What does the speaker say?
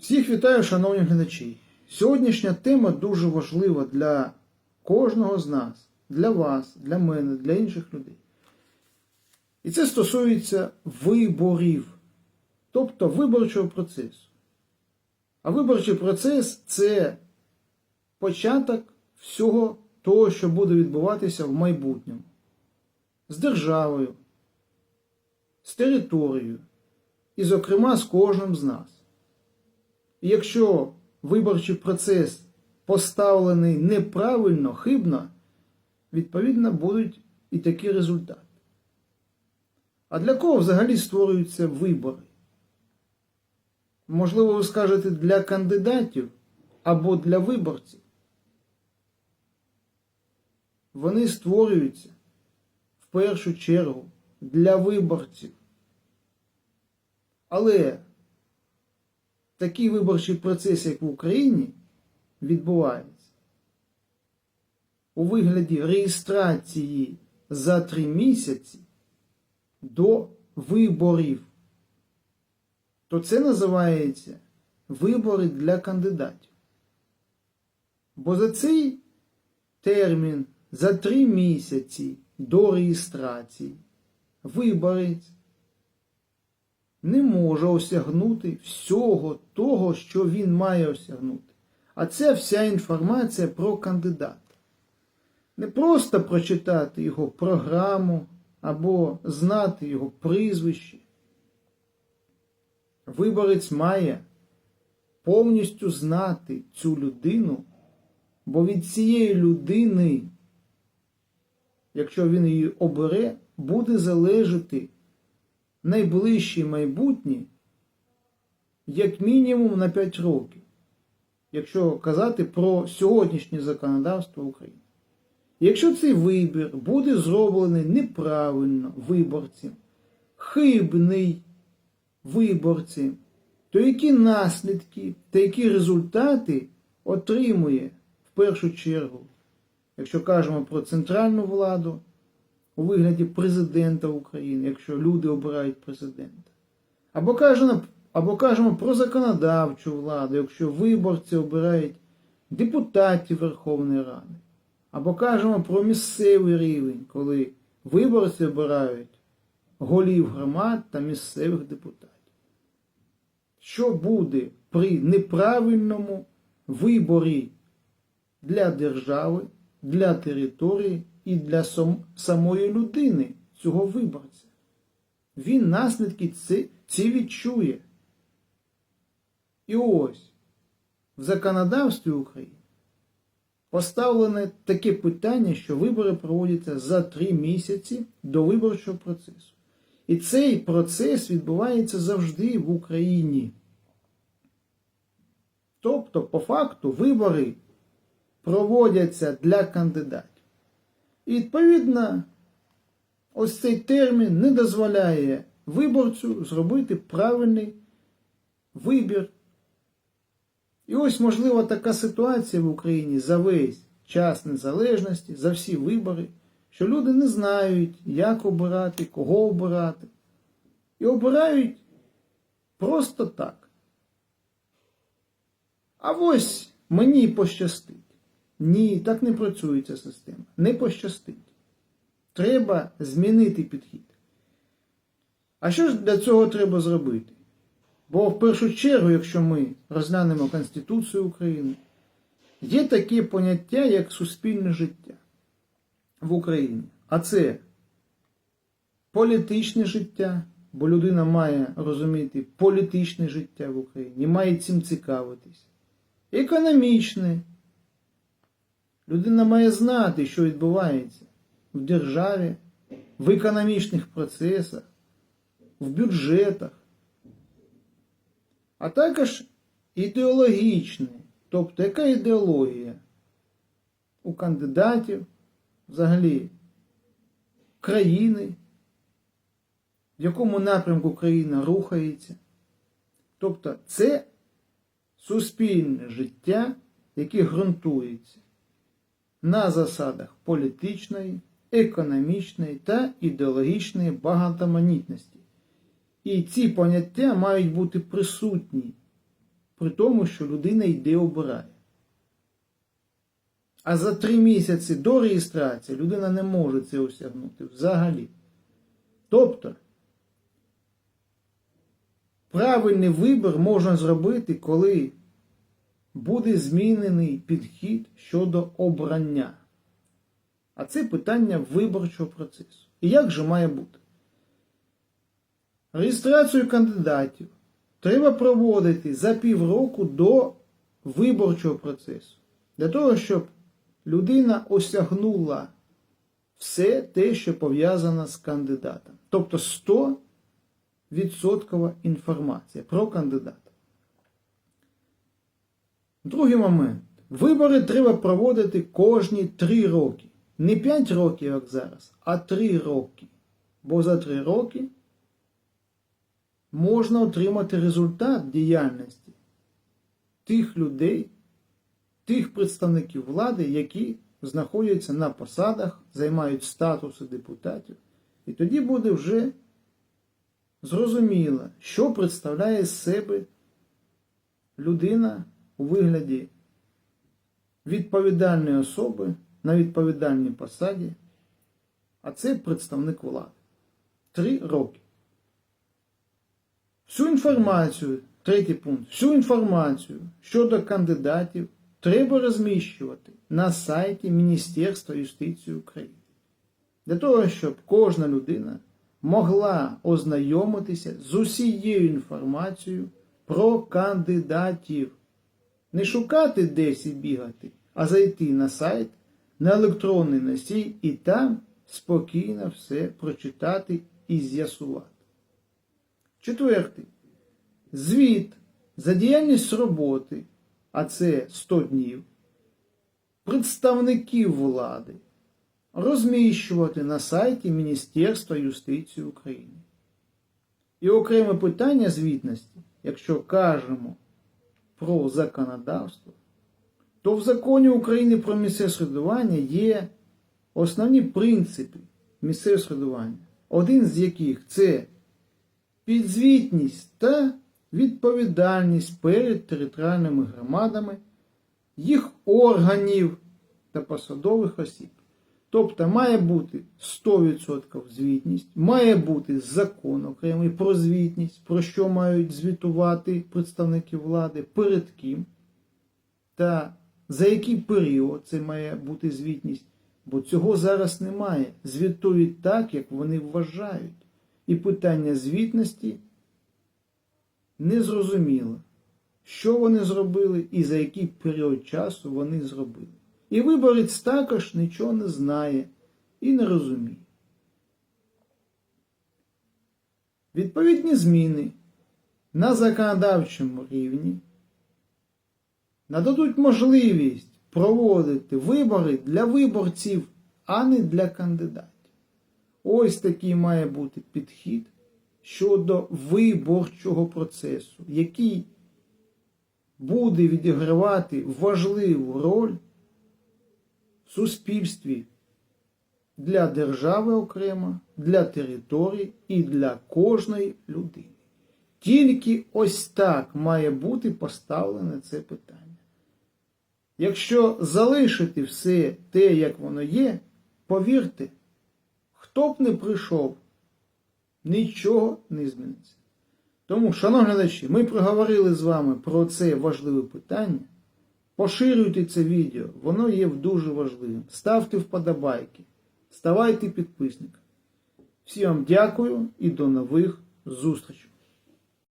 Всіх вітаю, шановні глядачі. Сьогоднішня тема дуже важлива для кожного з нас, для вас, для мене, для інших людей. І це стосується виборів, тобто виборчого процесу. А виборчий процес це початок всього того, що буде відбуватися в майбутньому. З державою, з територією і, зокрема, з кожним з нас. Якщо виборчий процес поставлений неправильно, хибно, відповідно будуть і такі результати. А для кого взагалі створюються вибори? Можливо, ви скажете для кандидатів або для виборців. Вони створюються в першу чергу для виборців. Але такий виборчий процес, як в Україні, відбувається у вигляді реєстрації за три місяці до виборів. То це називається вибори для кандидатів. Бо за цей термін за три місяці до реєстрації виборець не може осягнути всього того, що він має осягнути. А це вся інформація про кандидата. Не просто прочитати його програму або знати його прізвище. Виборець має повністю знати цю людину, бо від цієї людини, якщо він її обере, буде залежати найближче майбутнє як мінімум на 5 років, якщо казати про сьогоднішнє законодавство України. Якщо цей вибір буде зроблений неправильно виборцем, хибний виборцем, то які наслідки та які результати отримує в першу чергу, якщо кажемо про центральну владу, у вигляді президента України, якщо люди обирають президента. Або кажемо, або кажемо про законодавчу владу, якщо виборці обирають депутатів Верховної Ради. Або кажемо про місцевий рівень, коли виборці обирають голів громад та місцевих депутатів. Що буде при неправильному виборі для держави, для території і для самої людини, цього виборця? Він наслідки ці, відчує. І ось в законодавстві України поставлене таке питання, що вибори проводяться за три місяці до виборчого процесу. І цей процес відбувається завжди в Україні. Тобто, по факту, вибори проводяться для кандидатів. І відповідно, ось цей термін не дозволяє виборцю зробити правильний вибір. І ось, можливо, така ситуація в Україні за весь час незалежності, за всі вибори, що люди не знають, як обирати, кого обирати. І обирають просто так. А ось мені пощастить. Ні, так не працює ця система. Не пощастить. Треба змінити підхід. А що ж для цього треба зробити? Бо в першу чергу, якщо ми розглянемо Конституцію України, є таке поняття, як суспільне життя в Україні. А це політичне життя, бо людина має розуміти політичне життя в Україні, має цим цікавитись. Економічне. Людина має знати, що відбувається в державі, в економічних процесах, в бюджетах. А також ідеологічний, тобто яка ідеологія? У кандидатів, взагалі країни, в якому напрямку країна рухається. Тобто це суспільне життя, яке ґрунтується на засадах політичної, економічної та ідеологічної багатоманітності. І ці поняття мають бути присутні при тому, що людина йде обирає. А за три місяці до реєстрації людина не може це осягнути взагалі. Тобто, правильний вибір можна зробити, коли буде змінений підхід щодо обрання. А це питання виборчого процесу. І як же має бути? Реєстрацію кандидатів треба проводити за півроку до виборчого процесу. Для того, щоб людина осягнула все те, що пов'язано з кандидатом. Тобто 100% інформація про кандидата. Другий момент. Вибори треба проводити кожні 3 роки. Не 5 років, як зараз, а 3 роки. Бо за 3 роки можна отримати результат діяльності тих людей, тих представників влади, які знаходяться на посадах, займають статуси депутатів. І тоді буде вже зрозуміло, що представляє себе людина у вигляді відповідальної особи на відповідальній посаді, а це представник влади. Три роки. Всю інформацію, третій пункт, всю інформацію щодо кандидатів треба розміщувати на сайті Міністерства юстиції України. Для того, щоб кожна людина могла ознайомитися з усією інформацією про кандидатів. Не шукати десь і бігати, а зайти на сайт, на електронний носій і там спокійно все прочитати і з'ясувати. Четвертий. Звіт за діяльність роботи, а це 100 днів, представників влади розміщувати на сайті Міністерства юстиції України. І окреме питання звітності, якщо кажемо про законодавство, то в законі України про місцеве самоврядування є основні принципи місцевого самоврядування, один з яких це підзвітність та відповідальність перед територіальними громадами, їх органів та посадових осіб. Тобто має бути 100% звітність, має бути закон окремий про звітність, про що мають звітувати представники влади, перед ким та за який період це має бути звітність. Бо цього зараз немає. Звітують так, як вони вважають. І питання звітності незрозуміло, що вони зробили і за який період часу вони зробили. І виборець також нічого не знає і не розуміє. Відповідні зміни на законодавчому рівні нададуть можливість проводити вибори для виборців, а не для кандидатів. Ось такий має бути підхід щодо виборчого процесу, який буде відігравати важливу роль суспільстві для держави окремо, для території і для кожної людини. Тільки ось так має бути поставлене це питання. Якщо залишити все те, як воно є, повірте, хто б не прийшов, нічого не зміниться. Тому, шановні глядачі, ми проговорили з вами про це важливе питання. Поширюйте це відео, воно є дуже важливим. Ставте вподобайки, ставайте підписниками. Всім вам дякую і до нових зустрічей.